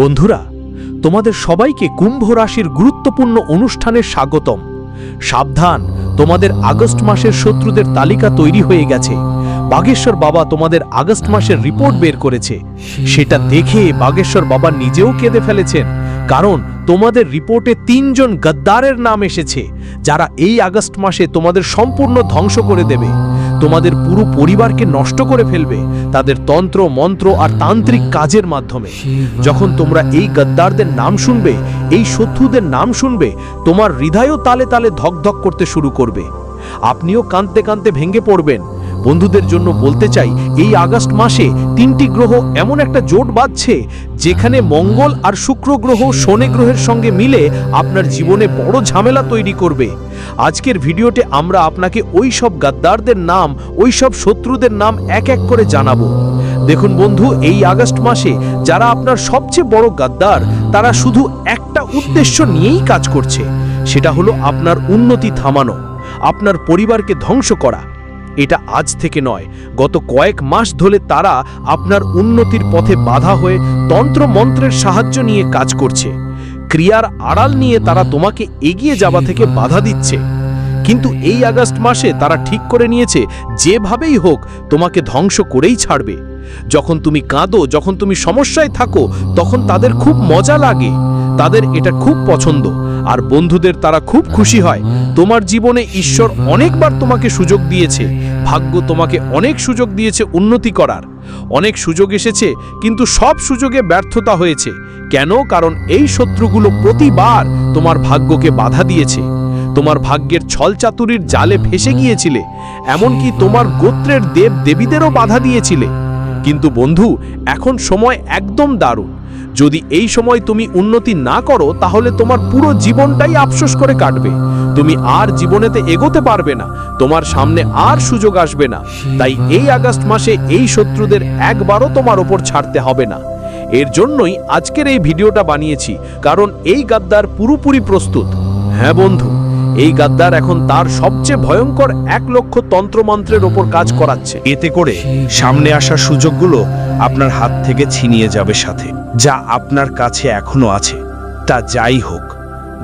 বন্ধুরা, তোমাদের সবাইকে কুম্ভ রাশির গুরুত্বপূর্ণ অনুষ্ঠানে স্বাগতম। সাবধান, তোমাদের আগস্ট মাসের শত্রুদের তালিকা তৈরি হয়ে গেছে। বাগেশ্বর বাবা তোমাদের আগস্ট মাসের রিপোর্ট বের করেছে। সেটা দেখে বাগেশ্বর বাবা নিজেও কেঁদে ফেলেছেন, কারণ তোমাদের রিপোর্টে তিনজন গদ্দারের নাম এসেছে, যারা এই আগস্ট মাসে তোমাদের সম্পূর্ণ ধ্বংস করে দেবে। তোমাদের পুরো পরিবারকে নষ্ট করে ফেলবে তাদের তন্ত্র, মন্ত্র আর তান্ত্রিক কাজের মাধ্যমে। যখন তোমরা এই গদ্দারদের নাম শুনবে, এই শত্রুদের নাম শুনবে, তোমার হৃদয়ও তালে তালে ধকধক করতে শুরু করবে। আপনিও কাঁদতে কাঁদতে ভেঙে পড়বেন। বন্ধুদের জন্য বলতে চাই, এই আগস্ট মাসে তিনটি গ্রহ এমন একটা জোট বাঁধছে যেখানে মঙ্গল আর শুক্র গ্রহ শনি গ্রহের সঙ্গে মিলে আপনার জীবনে বড় ঝামেলা তৈরি করবে। আজকের ভিডিওতে আমরা আপনাকে ওই সব গাদ্দারদের নাম, ওই সব শত্রুদের নাম এক এক করে জানাব। দেখুন বন্ধু, এই আগস্ট মাসে যারা আপনার সবচেয়ে বড় গাদ্দার, তারা শুধু একটা উদ্দেশ্য নিয়েই কাজ করছে, সেটা হলো আপনার উন্নতি থামানো, আপনার পরিবারকে ধ্বংস করা। এটা আজ থেকে নয়। গত কয়েক মাস ধরে তারা আপনার উন্নতির পথে বাধা হয়ে তন্ত্র মন্ত্রের সাহায্য নিয়ে কাজ করছে। ক্রিয়ার আড়াল নিয়ে তারা তোমাকে এগিয়ে যাওয়া থেকে বাধা দিচ্ছে। কিন্তু এই আগস্ট মাসে তারা ঠিক করে নিয়েছে যেভাবেই হোক তোমাকে ধ্বংস করেই ছাড়বে। যখন তুমি কাঁদো যখন তুমি সমস্যায় থাকো তখন তাদের খুব মজা লাগে। তাদের এটা খুব পছন্দ। আর বন্ধুদের তারা খুব খুশি হয়। তোমার জীবনে ঈশ্বর অনেকবার তোমাকে সুযোগ দিয়েছে। ভাগ্য তোমাকে অনেক সুযোগ দিয়েছে উন্নতি করার। অনেক সুযোগ এসেছে, কিন্তু সব সুযোগে ব্যর্থতা হয়েছে। কেন? কারণ এই শত্রুগুলো প্রতিবার তোমার ভাগ্যকে বাধা দিয়েছে। তোমার ভাগ্যের ছলচাতুরির জালে ফেসে গিয়েছিলে, এমনকি তোমার গোত্রের দেব দেবীদেরও বাধা দিয়েছিলে। কিন্তু বন্ধু, এখন সময় একদম দারুণ। যদি এই সময় তুমি উন্নতি না করো, তাহলে তোমার পুরো জীবনটাই আফসোস করে কাটবে। তুমি আর জীবনেতে এগোতে পারবে না, তোমার সামনে আর সুযোগ আসবে না। তাই এই আগস্ট মাসে এই শত্রুদের একবারও তোমার ওপর ছাড়তে হবে না। এর জন্যই আজকের এই ভিডিওটা বানিয়েছি, কারণ এই গাদ্দার পুরোপুরি প্রস্তুত। হ্যাঁ বন্ধু। এই গাদ্দার এখন তার সবচেয়ে ভয়ঙ্কর এক লক্ষ তন্ত্রমন্ত্রের ওপর কাজ করাচ্ছে। এতে করে সামনে আসা সুযোগগুলো আপনার হাত থেকে ছিনিয়ে যাবে সাথে, যা আপনার কাছে এখনও আছে। তা যাই হোক,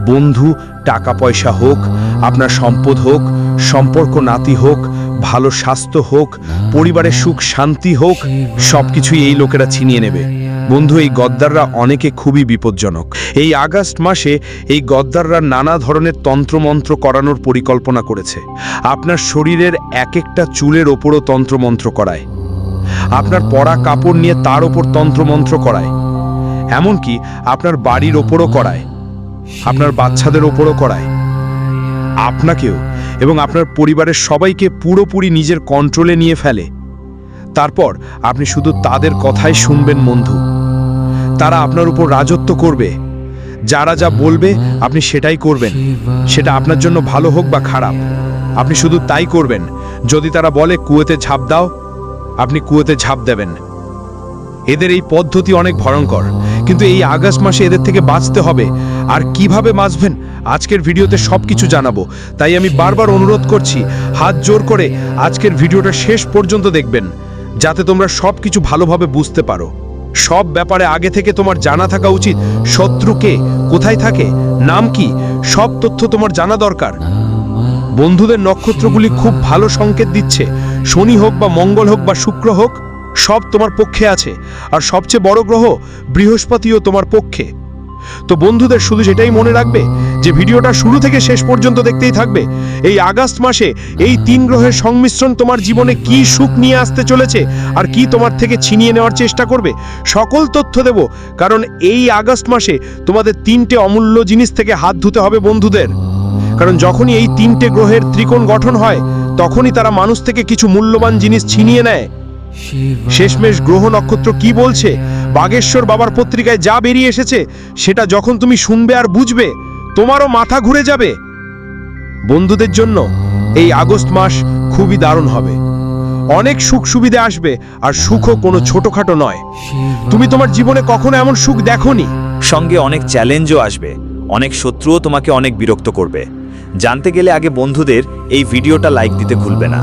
বন্ধু, টাকা পয়সা হোক, আপনার সম্পদ হোক, সম্পর্ক নাতি হোক ভালো স্বাস্থ্য হোক পরিবারের সুখ, শান্তি হোক, সবকিছুই এই লোকেরা ছিনিয়ে নেবে। বন্ধু, এই গদ্দাররা অনেকে খুবই বিপজ্জনক। এই আগস্ট মাসে এই গদ্দাররা নানা ধরনের তন্ত্রমন্ত্র করানোর পরিকল্পনা করেছে। আপনার শরীরের এক একটা চুলের ওপরও তন্ত্রমন্ত্র করায়। আপনার পরা কাপড় নিয়ে তার ওপর তন্ত্রমন্ত্র করায়। এমনকি আপনার বাড়ির ওপরও করায়। আপনার বাচ্চাদের ওপরও করায়। আপনাকেও এবং আপনার পরিবারের সবাইকে পুরোপুরি নিজের কন্ট্রোলে নিয়ে ফেলে। তারপর আপনি শুধু তাদের কথাই শুনবেন, বন্ধু। তারা আপনার উপর রাজত্ব করবে। যারা যা বলবে, আপনি সেটাই করবেন। সেটা আপনার জন্য ভালো হোক বা খারাপ। আপনি শুধু তাই করবেন। যদি তারা বলে, কুয়েতে ঝাঁপ দাও, আপনি কুয়েতে ঝাঁপ দেবেন। এদের এই পদ্ধতি অনেক ভয়ঙ্কর। কিন্তু এই আগস্ট মাসে এদের থেকে বাঁচতে হবে। আর কীভাবে বাঁচবেন আজকের ভিডিওতে সব কিছু জানাব। তাই আমি বারবার অনুরোধ করছি হাত জোর করে আজকের ভিডিওটা শেষ পর্যন্ত দেখবেন যাতে তোমরা সব কিছু ভালোভাবে বুঝতে পারো। সব ব্যাপারে আগে থেকে তোমার জানা থাকা উচিত শত্রুকে কোথায় থাকে নাম কি সব তথ্য তোমার জানা দরকার। বন্ধুদের নক্ষত্রগুলি খুব ভালো সংকেত দিচ্ছে শনি হোক বা মঙ্গল হোক বা শুক্র হোক সব তোমার পক্ষে আছে। আর সবচেয়ে বড় গ্রহ বৃহস্পতিও তোমার পক্ষে। তো বন্ধুদের শুধু সেটাই মনে রাখবে যে ভিডিওটা শুরু থেকে শেষ পর্যন্ত দেখতেই থাকবে। এই আগস্ট মাসে এই তিন গ্রহের সংমিশ্রণ তোমার জীবনে কি সুখ নিয়ে আসতে চলেছে আর কি তোমার থেকে ছিনিয়ে নেওয়ার চেষ্টা করবে, সকল তথ্য দেব। কারণ এই আগস্ট মাসে তোমাদের তিনটে অমূল্য জিনিস থেকে হাত ধুতে হবে বন্ধুদের। কারণ যখনই এই তিনটে গ্রহের ত্রিকোণ গঠন হয়, তখনই তারা মানুষ থেকে কিছু মূল্যবান জিনিস ছিনিয়ে নেয়। শেষমেশ গ্রহ নক্ষত্র কি বলছে? বাগেশ্বর বাবার পত্রিকায় যা বেরিয়ে এসেছে, সেটা যখন তুমি শুনবে আর বুঝবে, তোমারও মাথা ঘুরে যাবে। বন্ধুদের জন্য এই আগস্ট মাস খুবই দারুণ হবে। অনেক সুখ সুবিধা আসবে, আর সুখও কোনো ছোটখাটো নয়। তুমি তোমার জীবনে কখনো এমন সুখ দেখোনি? সঙ্গে অনেক চ্যালেঞ্জও আসবে, অনেক শত্রুও তোমাকে অনেক বিরক্ত করবে। জানতে গেলে আগে বন্ধুদের এই ভিডিওটা লাইক দিতে ভুলবে না।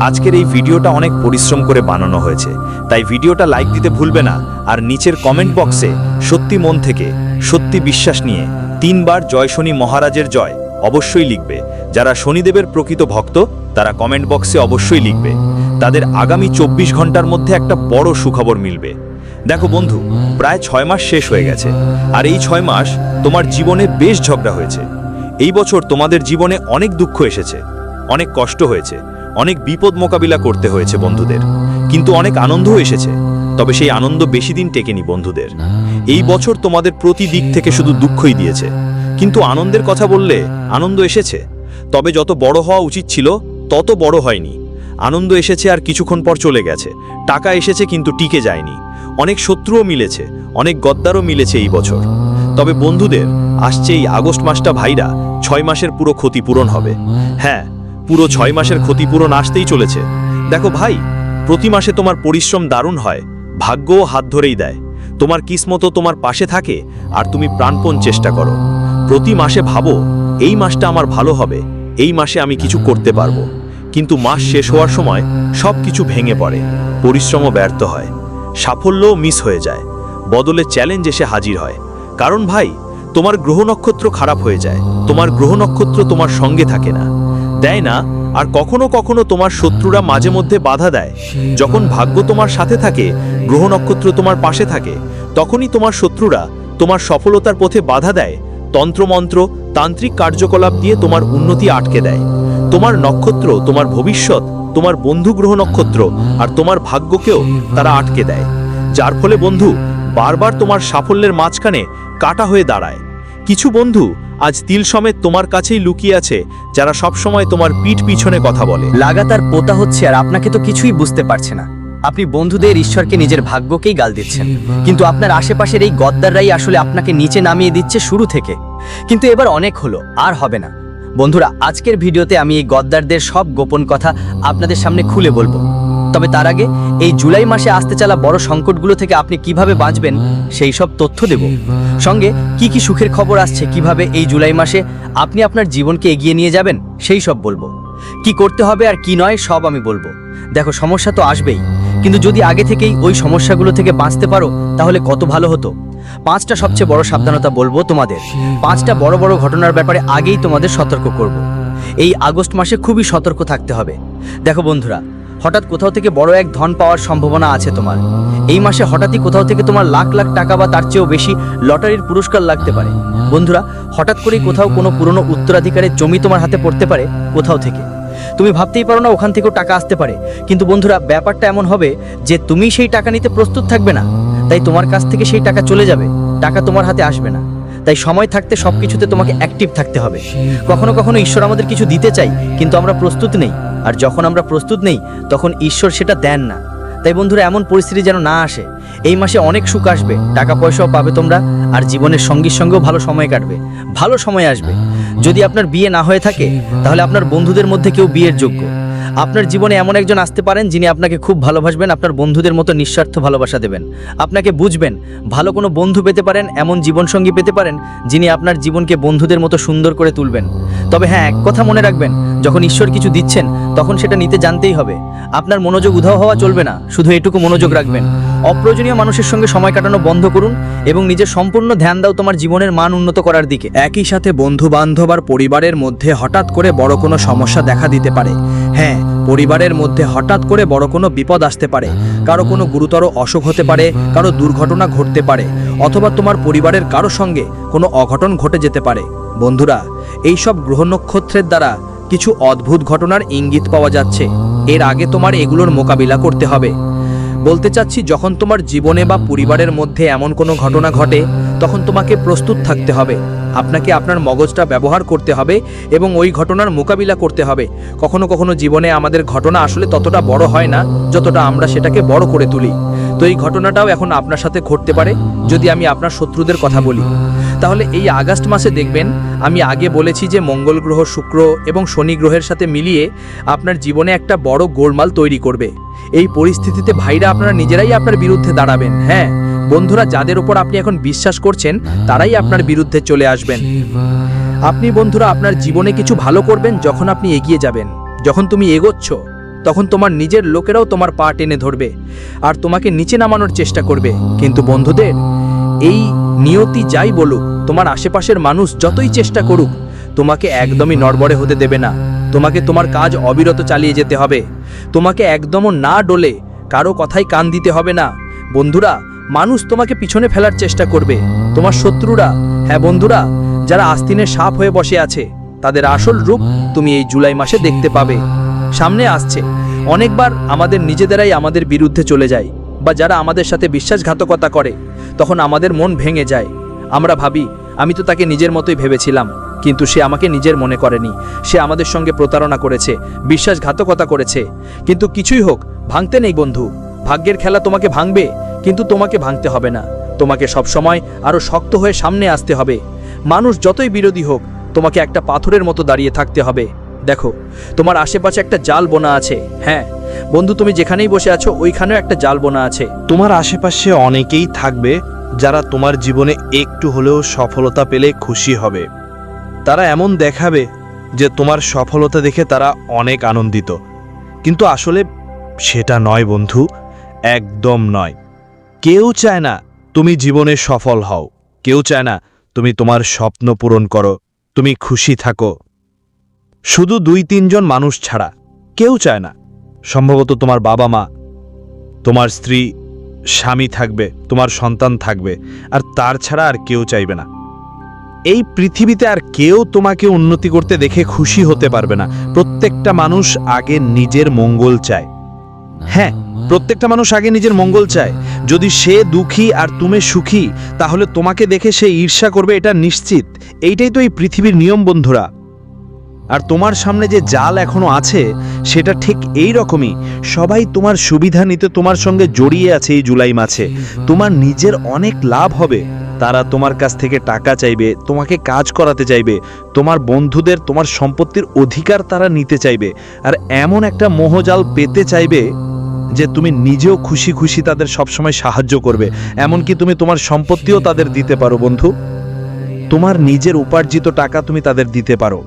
আজকের এই ভিডিওটা অনেক পরিশ্রম করে বানানো হয়েছে। তাই ভিডিওটা লাইক দিতে ভুলবে না আর নিচের কমেন্ট বক্সে সত্যি মন থেকে, সত্যি বিশ্বাস নিয়ে তিনবার জয় শনি মহারাজের জয় অবশ্যই লিখবে। যারা শনিদেবের প্রকৃত ভক্ত, তারা কমেন্ট বক্সে অবশ্যই লিখবে। তাদের আগামী চব্বিশ ঘণ্টার মধ্যে একটা বড় সুখবর মিলবে। দেখো বন্ধু, প্রায় ছয় মাস শেষ হয়ে গেছে আর এই ছয় মাস তোমার জীবনে বেশ ঝগড়া হয়েছে। এই বছর তোমাদের জীবনে অনেক দুঃখ এসেছে, অনেক কষ্ট হয়েছে। অনেক বিপদ মোকাবিলা করতে হয়েছে বন্ধুদের। কিন্তু অনেক আনন্দও এসেছে। তবে সেই আনন্দ বেশি দিন টেকেনি বন্ধুদের। এই বছর তোমাদের প্রতি দিক থেকে শুধু দুঃখই দিয়েছে। কিন্তু আনন্দের কথা বললে আনন্দ এসেছে। তবে যত বড় হওয়া উচিত ছিল, তত বড় হয়নি। আনন্দ এসেছে আর কিছুক্ষণ পর চলে গেছে। টাকা এসেছে কিন্তু টিকে যায়নি। অনেক শত্রুও মিলেছে, অনেক গদ্দারও মিলেছে এই বছর। তবে বন্ধুদের, আসছে এই আগস্ট মাসটা ভাইরা, ছয় মাসের পুরো ক্ষতিপূরণ হবে। হ্যাঁ পুরো ছয় মাসের ক্ষতিপূরণ আসতেই চলেছে। দেখো ভাই, প্রতি মাসে তোমার পরিশ্রম দারুণ হয়, ভাগ্যও হাত ধরেই দেয়। তোমার কিসমতো তোমার পাশে থাকে আর তুমি প্রাণপণ চেষ্টা করো। প্রতি মাসে ভাবো, এই মাসটা আমার ভালো হবে, এই মাসে আমি কিছু করতে পারব। কিন্তু মাস শেষ হওয়ার সময় সব কিছু ভেঙে পড়ে, পরিশ্রমও ব্যর্থ হয়, সাফল্যও মিস হয়ে যায়, বদলে চ্যালেঞ্জ এসে হাজির হয়। কারণ ভাই, তোমার গ্রহ নক্ষত্র খারাপ হয়ে যায়, তোমার গ্রহ নক্ষত্র তোমার সঙ্গে থাকে না। দেয় না, আর কখনো কখনো তোমার শত্রুরা মাঝে মধ্যে বাধা দেয়। যখন ভাগ্য তোমার সাথে থাকে, গ্রহ নক্ষত্র তোমার পাশে থাকে, তখনই তোমার শত্রুরা তোমার সফলতার পথে বাধা দেয়, তন্ত্রমন্ত্র, তান্ত্রিক কার্যকলাপ দিয়ে তোমার উন্নতি আটকে দেয়। তোমার নক্ষত্র, তোমার ভবিষ্যৎ, তোমার বন্ধু গ্রহ নক্ষত্র আর তোমার ভাগ্যকেও তারা আটকে দেয়। যার ফলে বন্ধু, বারবার তোমার সাফল্যের মাঝখানে কাটা হয়ে দাঁড়ায়। কিছু বন্ধু আজ তিল সমেত তোমার কাছেই লুকিয়ে আছে, যারা সবসময় তোমার পিঠ পিছনে কথা বলে। লাগাতার পোতা হচ্ছে আর আপনাকে তো কিছুই বুঝতে পারছে না। আপনি বন্ধুদের ঈশ্বরকে নিজের ভাগ্যকেই গাল দিচ্ছেন। কিন্তু আপনার আশেপাশের এই গদ্দাররাই আসলে আপনাকে নিচে নামিয়ে দিচ্ছে শুরু থেকে। কিন্তু এবার অনেক হলো, আর হবে না। বন্ধুরা, আজকের ভিডিওতে আমি এই গদ্দারদের সব গোপন কথা আপনাদের সামনে খুলে বলব। তবে তার আগে এই জুলাই মাসে আসতে চলা বড় সংকটগুলো থেকে আপনি কীভাবে বাঁচবেন, সেই সব তথ্য দেব। সঙ্গে কি কি সুখের খবর আসছে, কীভাবে এই জুলাই মাসে আপনি আপনার জীবনকে এগিয়ে নিয়ে যাবেন, সেই সব বলব। কি করতে হবে আর কি নয়, সব আমি বলব। দেখো, সমস্যা তো আসবেই। কিন্তু যদি আগে থেকেই ওই সমস্যাগুলো থেকে বাঁচতে পারো, তাহলে কত ভালো হতো। পাঁচটা সবচেয়ে বড় সাবধানতা বলব তোমাদের। পাঁচটা বড় বড় ঘটনার ব্যাপারে আগেই তোমাদের সতর্ক করব। এই আগস্ট মাসে খুবই সতর্ক থাকতে হবে। দেখো বন্ধুরা হঠাৎ কোথাও থেকে বড় এক ধন পাওয়ার সম্ভাবনা আছে তোমার। এই মাসে হঠাৎই কোথাও থেকে তোমার লাখ লাখ টাকা বা তার চেয়েও বেশি লটারির পুরস্কার লাগতে পারে। বন্ধুরা, হঠাৎ করেই কোথাও কোনো পুরনো উত্তরাধিকারের জমি তোমার হাতে পড়তে পারে কোথাও থেকে। তুমি ভাবতেই পারো না ওখান থেকেও টাকা আসতে পারে। কিন্তু বন্ধুরা, ব্যাপারটা এমন হবে যে তুমি সেই টাকা নিতে প্রস্তুত থাকবে না। তাই তোমার কাছ থেকে সেই টাকা চলে যাবে। টাকা তোমার হাতে আসবে না। তাই সময় থাকতে সব কিছুতে তোমাকে অ্যাক্টিভ থাকতে হবে। কখনো কখনো ঈশ্বর আমাদের কিছু দিতে চাই, কিন্তু আমরা প্রস্তুত নেই। আর যখন আমরা প্রস্তুত নেই, তখন ঈশ্বর সেটা দেন না। তাই বন্ধুরা, এমন পরিস্থিতি যেন না আসে। এই মাসে অনেক সুখ আসবে টাকা পয়সাও পাবে তোমরা, আর জীবনের সঙ্গীর সঙ্গেও ভালো সময় কাটবে, ভালো সময় আসবে। যদি আপনার বিয়ে না হয়ে থাকে, তাহলে আপনার বন্ধুদের মধ্যে কেউ বিয়ের যোগ্য। আপনার জীবনে এমন একজন আসতে পারেন, যিনি আপনাকে খুব ভালোবাসবেন, আপনার বন্ধুদের মতো নিঃস্বার্থ ভালোবাসা দেবেন। আপনাকে বুঝবেন, ভালো কোনো বন্ধু পেতে পারেন, এমন জীবনসঙ্গী পেতে পারেন, যিনি আপনার জীবনকে বন্ধুদের মতো সুন্দর করে তুলবেন। তবে হ্যাঁ এক কথা মনে রাখবেন যখন ঈশ্বর কিছু দিচ্ছেন, তখন সেটা নিতে জানতেই হবে। আপনার মনোযোগ উধাও হওয়া চলবে না, শুধু এটুকু মনোযোগ রাখবেন। অপ্রয়োজনীয় মানুষের সঙ্গে সময় কাটানো বন্ধ করুন এবং নিজের সম্পূর্ণ ধ্যান দাও তোমার জীবনের মান উন্নত করার দিকে। একই সাথে বন্ধু বান্ধব আর পরিবারের মধ্যে হঠাৎ করে বড় কোনো সমস্যা দেখা দিতে পারে। হ্যাঁ পরিবারের মধ্যে হঠাৎ করে বড় কোনো বিপদ আসতে পারে। কারও কোনো গুরুতর অসুখ হতে পারে, কারও দুর্ঘটনা ঘটতে পারে, অথবা তোমার পরিবারের কারও সঙ্গে কোনো অঘটন ঘটে যেতে পারে। বন্ধুরা, এইসব গ্রহ নক্ষত্রের দ্বারা কিছু অদ্ভুত ঘটনার ইঙ্গিত পাওয়া যাচ্ছে। এর আগে তোমার এগুলোর মোকাবিলা করতে হবে। বলতে চাচ্ছি, যখন তোমার জীবনে বা পরিবারের মধ্যে এমন কোনো ঘটনা ঘটে, তখন তোমাকে প্রস্তুত থাকতে হবে। আপনাকে আপনার মগজটা ব্যবহার করতে হবে এবং ওই ঘটনার মোকাবিলা করতে হবে। কখনো কখনো জীবনে আমাদের ঘটনা আসলে ততটা বড় হয় না, যতটা আমরা সেটাকে বড় করে তুলি। তো এই ঘটনাটাও এখন আপনার সাথে ঘটতে পারে যদি আমি আপনার শত্রুদের কথা বলি। তাহলে এই আগস্ট মাসে দেখবেন, আমি আগে বলেছি যে মঙ্গল গ্রহ, শুক্র এবং শনি গ্রহের সাথে মিলিয়ে আপনার জীবনে একটা বড় গোলমাল তৈরি করবে। এই পরিস্থিতিতে ভাইরা আপনারা নিজেরাই আপনার বিরুদ্ধে দাঁড়াবেন হ্যাঁ? বন্ধুরা, যাদের উপর আপনি এখন বিশ্বাস করছেন, তারাই আপনার বিরুদ্ধে চলে আসবেন। আপনি বন্ধুরা, আপনার জীবনে কিছু ভালো করবেন যখন আপনি এগিয়ে যাবেন, যখন তুমি এগোচ্ছ। তখন তোমার নিজের লোকেরাও তোমার পা টেনে ধরবে আর তোমাকে নিচে নামানোর চেষ্টা করবে। কিন্তু বন্ধুদের, এই নিয়তি যাই বলুক, তোমার আশেপাশের মানুষ যতই চেষ্টা করুক, তোমাকে একদমই নড়বড়ে হতে দেবে না। তোমাকে তোমার কাজ অবিরত চালিয়ে যেতে হবে। তোমাকে একদমও না ডলে কারও কথাই কান দিতে হবে না। বন্ধুরা, মানুষ তোমাকে পিছনে ফেলার চেষ্টা করবে। তোমার শত্রুরা হ্যাঁ বন্ধুরা, যারা আস্তিনের সাপ হয়ে বসে আছে, তাদের আসল রূপ তুমি এই জুলাই মাসে দেখতে পাবে। সামনে আসছে। অনেকবার আমাদের নিজেদেরাই আমাদের বিরুদ্ধে চলে যায় বা যারা আমাদের সাথে বিশ্বাসঘাতকতা করে, তখন আমাদের মন ভেঙে যায়। আমরা ভাবি, আমি তো তাকে নিজের মতোই ভেবেছিলাম, কিন্তু সে আমাকে নিজের মনে করেনি। সে আমাদের সঙ্গে প্রতারণা করেছে, বিশ্বাসঘাতকতা করেছে। কিন্তু কিছুই হোক, ভাঙতে নেই বন্ধু। ভাগ্যের খেলা তোমাকে ভাঙবে, কিন্তু তোমাকে ভাঙতে হবে না। তোমাকে সবসময় আরও শক্ত হয়ে সামনে আসতে হবে। মানুষ যতই বিরোধী হোক, তোমাকে একটা পাথরের মতো দাঁড়িয়ে থাকতে হবে। দেখো, তোমার আশেপাশে একটা জাল বোনা আছে। হ্যাঁ বন্ধু, তুমি যেখানেই বসে আছো, ওইখানেও একটা জাল বোনা আছে। তোমার আশেপাশে অনেকেই থাকবে যারা তোমার জীবনে একটু হলেও সফলতা পেলে খুশি হবে। তারা এমন দেখাবে যে তোমার সফলতা দেখে তারা অনেক আনন্দিত। কিন্তু আসলে সেটা নয়, বন্ধু, একদম নয়। কেউ চায় না তুমি জীবনে সফল হও। কেউ চায় না তুমি তোমার স্বপ্ন পূরণ করো। তুমি খুশি থাকো। শুধু দুই তিনজন মানুষ ছাড়া কেউ চায় না। সম্ভবত তোমার বাবা মা, তোমার স্ত্রী, স্বামী থাকবে, তোমার সন্তান থাকবে, আর তার ছাড়া আর কেউ চাইবে না। এই পৃথিবীতে আর কেউ তোমাকে উন্নতি করতে দেখে খুশি হতে পারবে না। প্রত্যেকটা মানুষ আগে নিজের মঙ্গল চায়। হ্যাঁ প্রত্যেকটা মানুষ আগে নিজের মঙ্গল চায়। যদি সে দুঃখী আর তুমি সুখী, তাহলে তোমাকে দেখে সে ঈর্ষা করবে, এটা নিশ্চিত। এইটাই তো এই পৃথিবীর নিয়ম, বন্ধুরা। আর তোমার সামনে যে জাল এখনও আছে, সেটা ঠিক এই রকমই। সবাই তোমার সুবিধা নিতে তোমার সঙ্গে জড়িয়ে আছে এই জুলাই মাসে তোমার নিজের অনেক লাভ হবে। তারা তোমার কাছ থেকে টাকা চাইবে, তোমাকে কাজ করাতে চাইবে, তোমার বন্ধুদের, তোমার সম্পত্তির অধিকার তারা নিতে চাইবে। আর এমন একটা মোহজাল পেতে চাইবে যে তুমি নিজেও খুশি খুশি তাদের সবসময় সাহায্য করবে। এমনকি তুমি তোমার সম্পত্তিও তাদের দিতে পারো, বন্ধু। তোমার নিজের উপার্জিত টাকা তুমি তাদের দিতে পারো।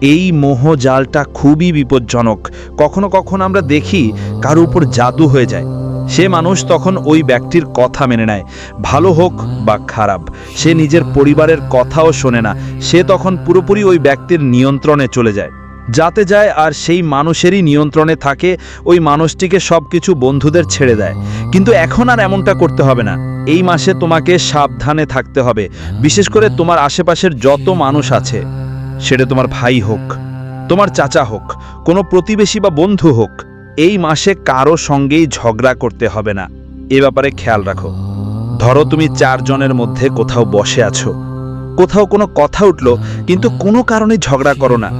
এই মোহ জালটা খুবই বিপজ্জনক। কখনো কখনো আমরা দেখি কারও উপর জাদু হয়ে যায়। সে মানুষ তখন ওই ব্যক্তির কথা মেনে নেয়, ভালো হোক বা খারাপ। সে নিজের পরিবারের কথাও শোনে না। সে তখন পুরোপুরি ওই ব্যক্তির নিয়ন্ত্রণে চলে যায়। যাতে যায় আর সেই মানুষেরই নিয়ন্ত্রণে থাকে, ওই মানুষটিকে সব কিছু বন্ধুদের ছেড়ে দেয়। কিন্তু এখন আর এমনটা করতে হবে না। এই মাসে তোমাকে সাবধানে থাকতে হবে। বিশেষ করে তোমার আশেপাশের যত মানুষ আছে। সেটা তোমার ভাই হোক, তোমার চাচা হোক, কোনো প্রতিবেশী বা বন্ধু হোক, এই মাসে কারও সঙ্গেই ঝগড়া করতে হবে না। এ ব্যাপারে খেয়াল রাখো। ধরো তুমি চারজনের মধ্যে কোথাও বসে আছো। কোথাও কোনো কথা উঠল, কিন্তু কোনো কারণে ঝগড়া করো না।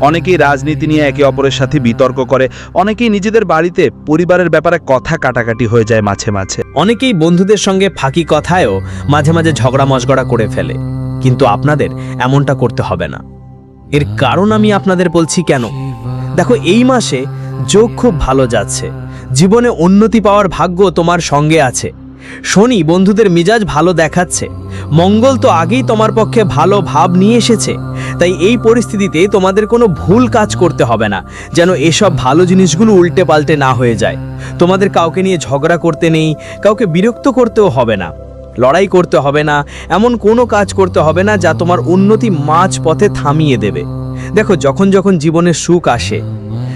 অনেকেই রাজনীতি নিয়ে একে অপরের সাথে বিতর্ক করে, অনেকেই নিজেদের বাড়িতে পরিবারের ব্যাপারে কথা কাটাকাটি হয়ে যায় মাঝে মাঝে। অনেকেই বন্ধুদের সঙ্গে ফাঁকি কথায়ও মাঝে মাঝে ঝগড়া মশগড়া করে ফেলে। কিন্তু আপনাদের এমনটা করতে হবে না। এর কারণ আমি আপনাদের বলছি কেন? দেখো, এই মাসে যোগ খুব ভালো যাচ্ছে। জীবনে উন্নতি পাওয়ার ভাগ্য তোমার সঙ্গে আছে। শনি বন্ধুদের মিজাজ ভালো দেখাচ্ছে। মঙ্গল তো আগেই তোমার পক্ষে ভালো ভাব নিয়ে এসেছে। তাই এই পরিস্থিতিতে তোমাদের কোনো ভুল কাজ করতে হবে না, যেন এসব ভালো জিনিসগুলো উল্টে পাল্টে না হয়ে যায়। তোমাদের কাউকে নিয়ে ঝগড়া করতে নেই, কাউকে বিরক্ত করতেও হবে না। লড়াই করতে হবে না, এমন কোনো কাজ করতে হবে না যা তোমার উন্নতি মাঝ পথে থামিয়ে দেবে। দেখো, যখন যখন জীবনে সুখ আসে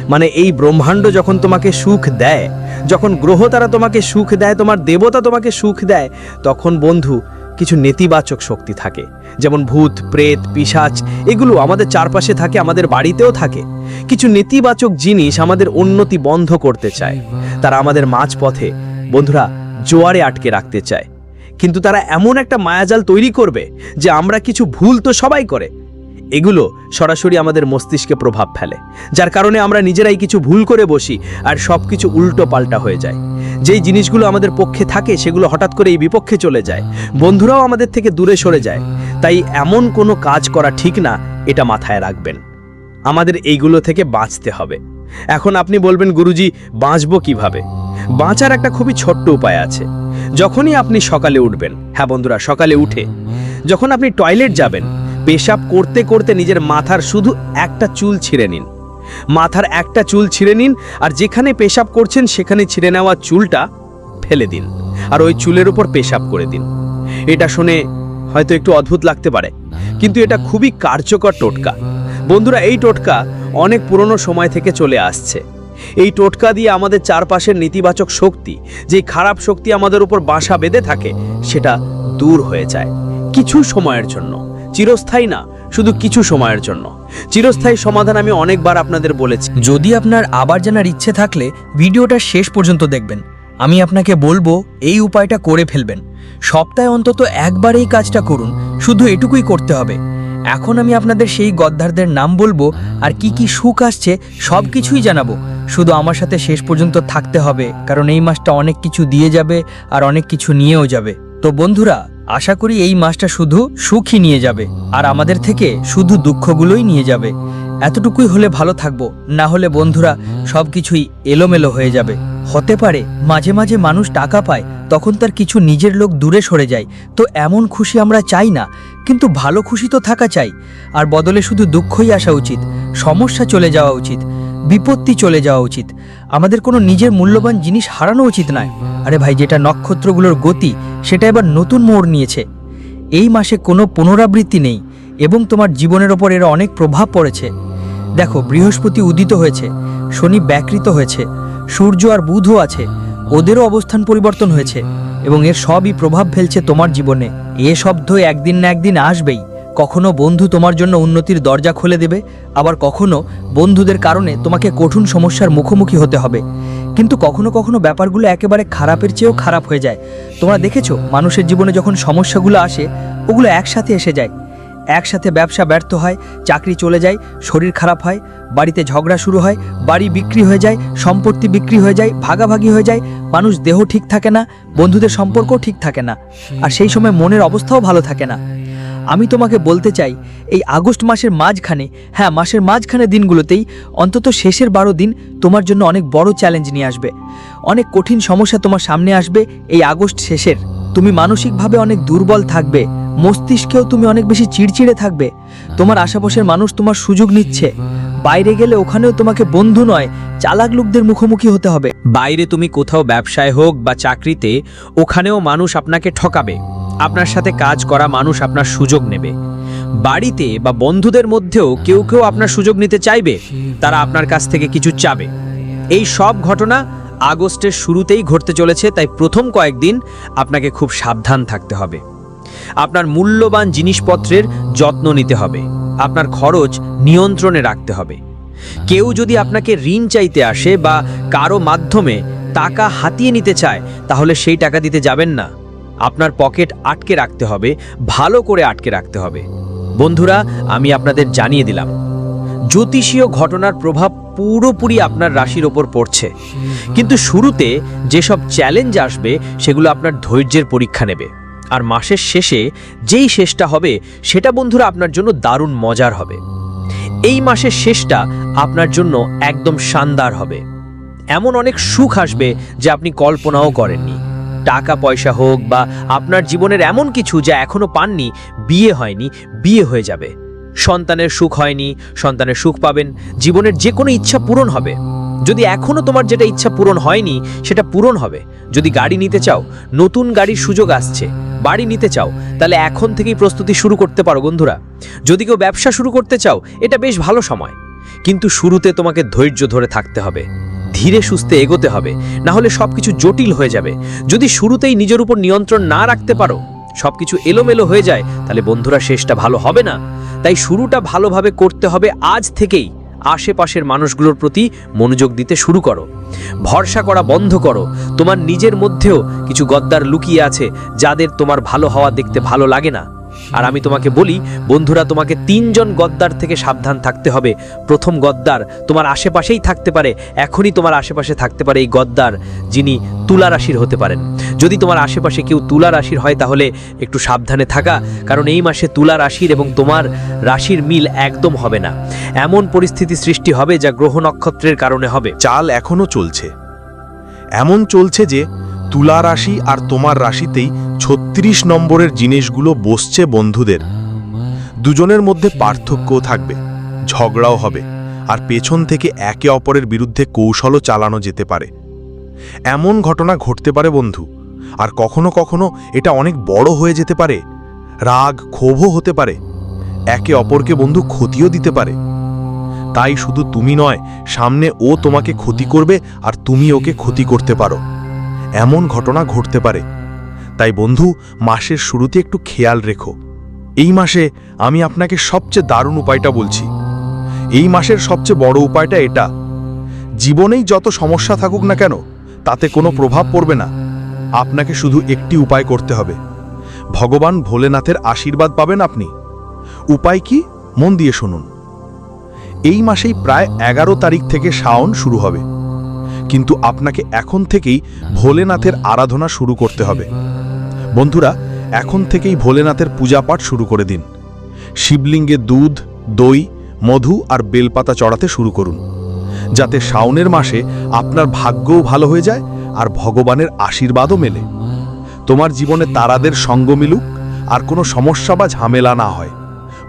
মানে এই ব্রহ্মাণ্ড যখন তোমাকে সুখ দেয়, যখন গ্রহ তারা তোমাকে সুখ দেয়, তোমার দেবতা তোমাকে সুখ দেয়, তখন বন্ধু, কিছু নেতিবাচক শক্তি থাকে। যেমন ভূত, প্রেত, পিশাচ, এগুলো আমাদের চারপাশে থাকে, আমাদের বাড়িতেও থাকে। কিছু নেতিবাচক জিনিস আমাদের উন্নতি বন্ধ করতে চায়। তারা আমাদের মাঝপথে, বন্ধুরা, জোয়ারে আটকে রাখতে চায়। কিন্তু তারা এমন একটা মায়াজাল তৈরি করবে যে আমরা কিছু ভুল তো সবাই করে। এগুলো সরাসরি আমাদের মস্তিষ্কে প্রভাব ফেলে, যার কারণে আমরা নিজেরাই কিছু ভুল করে বসি আর সব কিছু উল্টো পাল্টা হয়ে যায়। যেই জিনিসগুলো আমাদের পক্ষে থাকে, সেগুলো হঠাৎ করে এই বিপক্ষে চলে যায়। বন্ধুরাও আমাদের থেকে দূরে সরে যায়। তাই এমন কোনো কাজ করা ঠিক না, এটা মাথায় রাখবেন। আমাদের এইগুলো থেকে বাঁচতে হবে। এখন আপনি বলবেন, গুরুজি, বাঁচবো কীভাবে? বাঁচার একটা খুবই ছোট্ট উপায় আছে। যখনই আপনি সকালে উঠবেন হ্যাঁ বন্ধুরা, সকালে উঠে, যখন আপনি টয়লেট যাবেন, পেশাব করতে করতে নিজের মাথার শুধু একটা চুল ছিঁড়ে নিন। মাথার একটা চুল ছিঁড়ে নিন আর যেখানে পেশাব করছেন সেখানে ছিঁড়ে নেওয়া চুলটা ফেলে দিন আর ওই চুলের উপর পেশাব করে দিন। এটা শুনে হয়তো একটু অদ্ভুত লাগতে পারে, কিন্তু এটা খুবই কার্যকর টোটকা। বন্ধুরা, এই টোটকা অনেক পুরনো সময় থেকে চলে আসছে। এই টোটকা দিয়ে আমাদের চারপাশের নেতিবাচক শক্তি, যে খারাপ শক্তি আমাদের উপর বাসা বেঁধে থাকে, সেটা দূর হয়ে যায়। কিছু সময়ের জন্য। চিরস্থায়ী না, শুধু কিছু সময়ের জন্য। চিরস্থায়ী সমাধান আমি অনেকবার আপনাদের বলেছি। যদি আপনার আবার জানার ইচ্ছে থাকলে ভিডিওটা শেষ পর্যন্ত দেখবেন। আমি আপনাকে বলব, এই উপায়টা করে ফেলবেন। সপ্তাহে অন্তত একবার এই কাজটা করুন, শুধু এটুকুই করতে হবে। এখন আমি আপনাদের সেই গদ্দারদের নাম বলব, আর কি কি সুখ আসছে সব কিছুই জানাব। শুধু আমার সাথে শেষ পর্যন্ত থাকতে হবে, কারণ এই মাসটা অনেক কিছু দিয়ে যাবে আর অনেক কিছু নিয়েও যাবে। তো বন্ধুরা, আশা করি এই মাসটা শুধু সুখই নিয়ে যাবে, আর আমাদের থেকে শুধু দুঃখগুলোই নিয়ে যাবে। এতটুকুই হলে ভালো থাকব, না হলে বন্ধুরা সব কিছুই এলোমেলো হয়ে যাবে। হতে পারে, মাঝে মাঝে মানুষ টাকা পায়, তখন তার কিছু নিজের লোক দূরে সরে যায়, তো এমন খুশি আমরা চাই না, কিন্তু ভালো খুশি তো থাকা চাই, আর বদলে শুধু দুঃখই আসা উচিত, সমস্যা চলে যাওয়া উচিত। বিপত্তি চলে যাওয়া উচিত। আমাদের কোনো নিজের মূল্যবান জিনিস হারানো উচিত নয়। আরে ভাই, যেটা নক্ষত্রগুলোর গতি, সেটা এবার নতুন মোড় নিয়েছে। এই মাসে কোনো পুনরাবৃত্তি নেই এবং তোমার জীবনের ওপর এর অনেক প্রভাব পড়েছে। দেখো, বৃহস্পতি উদিত হয়েছে, শনি ব্যাকৃত হয়েছে, সূর্য আর বুধও আছে, ওদেরও অবস্থান পরিবর্তন হয়েছে এবং এর সবই প্রভাব ফেলছে তোমার জীবনে। এ শব্দ একদিন না একদিন আসবেই। কখনো বন্ধু তোমার জন্য উন্নতির দরজা খুলে দেবে, আবার কখনো বন্ধুদের কারণে তোমাকে কঠিন সমস্যার মুখোমুখি হতে হবে। কিন্তু কখনো কখনো ব্যাপারগুলো একেবারে খারাপের চেয়েও খারাপ হয়ে যায়। তোমরা দেখেছ, মানুষের জীবনে যখন সমস্যাগুলো আসে, ওগুলো একসাথে এসে যায়। একসাথে ব্যবসা ব্যর্থ হয়, চাকরি চলে যায়, শরীর খারাপ হয়, বাড়িতে ঝগড়া শুরু হয়, বাড়ি বিক্রি হয়ে যায়, সম্পত্তি বিক্রি হয়ে যায়, ভাগাভাগি হয়ে যায়, মানুষ দেহ ঠিক থাকে না, বন্ধুদের সম্পর্কও ঠিক থাকে না। আর সেই সময় মনের অবস্থাও ভালো থাকে না। আমি তোমাকে বলতে চাই, এই আগস্ট মাসের মাঝখানে হ্যাঁ মাসের মাঝখানে দিনগুলোতেই অন্তত শেষের বারো দিন তোমার জন্য অনেক বড় চ্যালেঞ্জ নিয়ে আসবে। অনেক কঠিন সমস্যা তোমার সামনে আসবে এই আগস্ট শেষের। তুমি মানসিকভাবে অনেক দুর্বল থাকবে, মস্তিষ্কেও তুমি অনেক বেশি চিড়চিড়ে থাকবে। তোমার আশেপাশের মানুষ তোমার সুযোগ নিচ্ছে। বাইরে গেলে ওখানেও তোমাকে বন্ধু নয়, চালাক লোকদের মুখোমুখি হতে হবে। বাইরে তুমি কোথাও ব্যবসায় হোক বা চাকরিতে, ওখানেও মানুষ আপনাকে ঠকাবে। আপনার সাথে কাজ করা মানুষ আপনার সুযোগ নেবে। বাড়িতে বা বন্ধুদের মধ্যেও কেউ কেউ আপনার সুযোগ নিতে চাইবে, তারা আপনার কাছ থেকে কিছু চাবে। এই সব ঘটনা আগস্টের শুরুতেই ঘটতে চলেছে, তাই প্রথম কয়েকদিন আপনাকে খুব সাবধান থাকতে হবে। আপনার মূল্যবান জিনিসপত্রের যত্ন নিতে হবে, আপনার খরচ নিয়ন্ত্রণে রাখতে হবে। কেউ যদি আপনাকে ঋণ চাইতে আসে বা কারও মাধ্যমে টাকা হাতিয়ে নিতে চায়, তাহলে সেই টাকা দিতে যাবেন না। আপনার পকেট আটকে রাখতে হবে, ভালো করে আটকে রাখতে হবে। বন্ধুরা, আমি আপনাদের জানিয়ে দিলাম, জ্যোতিষীয় ঘটনার প্রভাব পুরোপুরি আপনার রাশির ওপর পড়ছে। কিন্তু শুরুতে যেসব চ্যালেঞ্জ আসবে, সেগুলো আপনার ধৈর্যের পরীক্ষা নেবে। আর মাসের শেষে যেই শেষটা হবে, সেটা বন্ধুরা আপনার জন্য দারুণ মজার হবে। এই মাসের শেষটা আপনার জন্য একদম শানদার হবে। এমন অনেক সুখ আসবে যে আপনি কল্পনাও করেননি। টাকা, পয়সা হোক বা আপনার জীবনের এমন কিছু যা এখনও পাননি, বিয়ে হয়নি, বিয়ে হয়ে যাবে। সন্তানের সুখ হয়নি, সন্তানের সুখ পাবেন, জীবনের যে কোনো ইচ্ছা পূরণ হবে। যদি এখনও তোমার যেটা ইচ্ছা পূরণ হয়নি, সেটা পূরণ হবে। যদি গাড়ি নিতে চাও, নতুন গাড়ির সুযোগ আসছে, বাড়ি নিতে চাও, তাহলে এখন থেকেই প্রস্তুতি শুরু করতে পারো বন্ধুরা। যদি কেউ ব্যবসা শুরু করতে চাও, এটা বেশ ভালো সময়। কিন্তু শুরুতে তোমাকে ধৈর্য ধরে থাকতে হবে। ধীরে সুস্থে এগোতে হবে না হলে সবকিছু জটিল হয়ে যাবে। যদি শুরুতেই নিজের উপর নিয়ন্ত্রণ না রাখতে পারো, সবকিছু এলোমেলো হয়ে যায়, তাহলে বন্ধুরা শেষটা ভালো হবে না। তাই শুরুটা ভালোভাবে করতে হবে আজ থেকেই। আশেপাশের মানুষগুলোর প্রতি মনোযোগ দিতে শুরু করো। ভরসা করা বন্ধ করো। তোমার নিজের মধ্যেও কিছু গদ্দার লুকিয়ে আছে, যাদের তোমার ভালো হওয়া দেখতে ভালো লাগে না। আর আমি তোমাকে বলি, বন্ধুরা, তোমাকে তিনজন গদ্দার থেকে সাবধান থাকতে হবে। প্রথম গদ্দার তোমার আশেপাশেই থাকতে পারে, এখনই তোমার আশেপাশে থাকতে পারে এই গদ্দার, যিনি তুলা রাশির হতে পারেন। যদি তোমার আশেপাশে কেউ তুলা রাশির হয়, তাহলে একটু সাবধানে থাকা, কারণ এই মাসে তুলা রাশির এবং তোমার রাশির মিল একদম হবে না। এমন পরিস্থিতি সৃষ্টি হবে যা গ্রহ নক্ষত্রের কারণে হবে। চাল এখনও চলছে। এমন চলছে যে তুলা রাশি আর তোমার রাশিতেই ছত্রিশ নম্বরের জিনিসগুলো বসছে বন্ধুদের। দুজনের মধ্যে পার্থক্যও থাকবে, ঝগড়াও হবে, আর পেছন থেকে একে অপরের বিরুদ্ধে কৌশলও চালানো যেতে পারে। এমন ঘটনা ঘটতে পারে বন্ধু, আর কখনো কখনো এটা অনেক বড় হয়ে যেতে পারে, রাগ ক্ষোভও হতে পারে, একে অপরকে বন্ধু ক্ষতিও দিতে পারে। তাই শুধু তুমি নয়, সামনে ও তোমাকে ক্ষতি করবে আর তুমি ওকে ক্ষতি করতে পারো। এমন ঘটনা ঘটতে পারে। তাই বন্ধু, মাসের শুরুতে একটু খেয়াল রেখো। এই মাসে আমি আপনাকে সবচেয়ে দারুণ উপায়টা বলছি। এই মাসের সবচেয়ে বড় উপায়টা এটা। জীবনেই যত সমস্যা থাকুক না কেন, তাতে কোনো প্রভাব পড়বে না। আপনাকে শুধু একটি উপায় করতে হবে। ভগবান ভোলেনাথের আশীর্বাদ পাবেন আপনি। উপায় কি? মন দিয়ে শুনুন। এই মাসেই প্রায় এগারো তারিখ থেকে শাওন শুরু হবে। কিন্তু আপনাকে এখন থেকেই ভোলেনাথের আরাধনা শুরু করতে হবে। বন্ধুরা, এখন থেকেই ভোলেনাথের পূজাপাঠ শুরু করে দিন। শিবলিঙ্গে দুধ, দই, মধু আর বেলপাতা চড়াতে শুরু করুন। যাতে শাওনের মাসে আপনার ভাগ্যও ভালো হয়ে যায় আর ভগবানের আশীর্বাদও মেলে। তোমার জীবনে তারাদের সঙ্গ মিলুক আর কোনো সমস্যা বা ঝামেলা না হয়।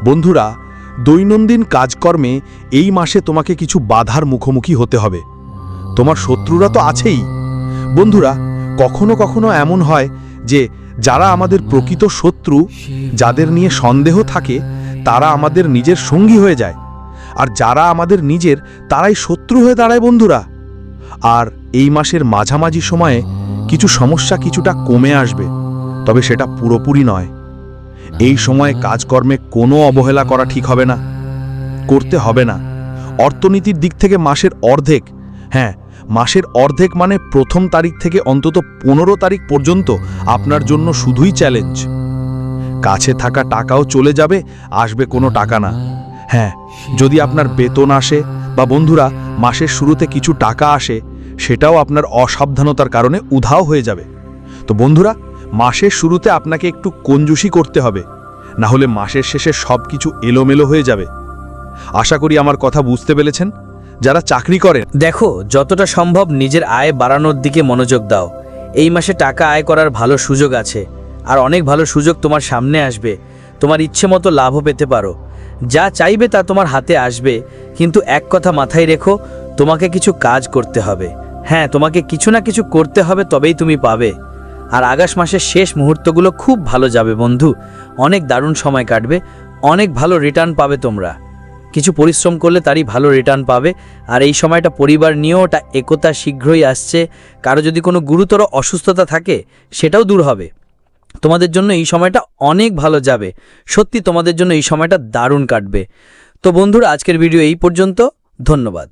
বন্ধুরা, দৈনন্দিন কাজকর্মে এই মাসে তোমাকে কিছু বাধার মুখোমুখি হতে হবে। তোমার শত্রুরা তো আছেই। বন্ধুরা, কখনো কখনো এমন হয় যে, যারা আমাদের প্রকৃত শত্রু, যাদের নিয়ে সন্দেহ থাকে, তারা আমাদের নিজের সঙ্গী হয়ে যায়। আর যারা আমাদের নিজের, তারাই শত্রু হয়ে দাঁড়ায়, বন্ধুরা। আর এই মাসের মাঝামাঝি সময়ে কিছু সমস্যা কিছুটা কমে আসবে, তবে সেটা পুরোপুরি নয়। এই সময়ে কাজকর্মে কোনো অবহেলা করা ঠিক হবে না, করতে হবে না। অর্থনীতির দিক থেকে মাসের অর্ধেক হ্যাঁ মাসের অর্ধেক মানে প্রথম তারিখ থেকে অন্তত পনেরো তারিখ পর্যন্ত আপনার জন্য শুধুই চ্যালেঞ্জ কাছে থাকা টাকাও চলে যাবে, আসবে কোনো টাকা না। হ্যাঁ যদি আপনার বেতন আসে বা বন্ধুরা, মাসের শুরুতে কিছু টাকা আসে, সেটাও আপনার অসাবধানতার কারণে উধাও হয়ে যাবে। তো বন্ধুরা, মাসের শুরুতে আপনাকে একটু কঞ্জুসি করতে হবে না হলে মাসের শেষে সব কিছু এলোমেলো হয়ে যাবে। আশা করি আমার কথা বুঝতে পেরেছেন। যারা চাকরি করেন। দেখো, যতটা সম্ভব নিজের আয় বাড়ানোর দিকে মনোযোগ দাও। এই মাসে টাকা আয় করার ভালো সুযোগ আছে, আর অনেক ভালো সুযোগ তোমার সামনে আসবে। তোমার ইচ্ছে মতো লাভও পেতে পারো। যা চাইবে তা তোমার হাতে আসবে, কিন্তু এক কথা মাথায় রেখো, তোমাকে কিছু কাজ করতে হবে। হ্যাঁ তোমাকে কিছু না কিছু করতে হবে তবেই তুমি পাবে। আর আগস্ট মাসের শেষ মুহূর্তগুলো খুব ভালো যাবে বন্ধু। অনেক দারুণ সময় কাটবে, অনেক ভালো রিটার্ন পাবে তোমরা। কিছু পরিশ্রম করলে তারই ভালো রিটার্ন পাবে। আর এই সময়টা পরিবার নিয়েও ওটা একতা শীঘ্রই আসছে। কারও যদি কোনো গুরুতর অসুস্থতা থাকে, সেটাও দূর হবে। তোমাদের জন্য এই সময়টা অনেক ভালো যাবে। সত্যি তোমাদের জন্য এই সময়টা দারুণ কাটবে। তো বন্ধুরা, আজকের ভিডিও এই পর্যন্ত। ধন্যবাদ।